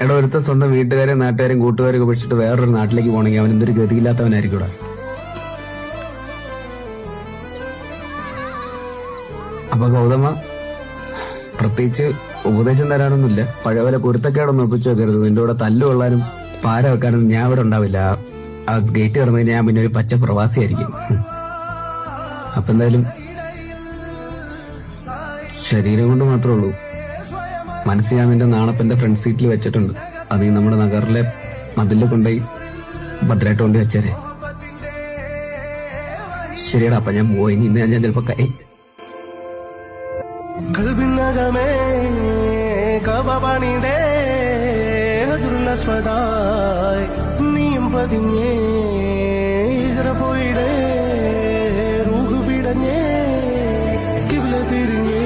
എടാ ഒരുത്ത സ്വന്തം വീട്ടുകാരെയും നാട്ടുകാരെയും കൂട്ടുകാരെയും ഉപേക്ഷിച്ചിട്ട് വേറൊരു നാട്ടിലേക്ക് പോകണമെങ്കിൽ അവൻ എന്തൊരു ഗതിയില്ലാത്തവനായിരിക്കും അപ്പൊ ഗൗതമ പ്രത്യേകിച്ച് ഉപദേശം തരാനൊന്നുമില്ല. പഴയ പോലെ പൊരുത്തക്കേടൊന്നും ഒപ്പിച്ചു വെക്കരുത്. നിന്റെ കൂടെ തല്ലുകൊള്ളാനും പാര വെക്കാനൊന്നും ഞാൻ ഇവിടെ ഉണ്ടാവില്ല. ആ- ഗേറ്റ് കടന്നു ഞാൻ പിന്നെ ഒരു പച്ച പ്രവാസിയായിരിക്കും. അപ്പൊ എന്തായാലും ശരീരം കൊണ്ട് മാത്രമേ ഉള്ളൂ. മനസ്സ് ഞാൻ നിന്റെ നാണപ്പന്റെ ഫ്രണ്ട് സീറ്റിൽ വെച്ചിട്ടുണ്ട്. അത് നമ്മുടെ നഗറിലെ മതിലിൽ കൊണ്ടുപോയി ഭദ്രമായിട്ട് കൊണ്ടു വെച്ചേ ശരിയടാ അപ്പൊ ഞാൻ പോയി. ഇന്ന് ഞാൻ ചിലപ്പോ കൈ കൽബിനകമേ കപപണിതേ പോയിടേ റൂഹ് പിടഞ്ഞേ കിബില തിരിഞ്ഞേ.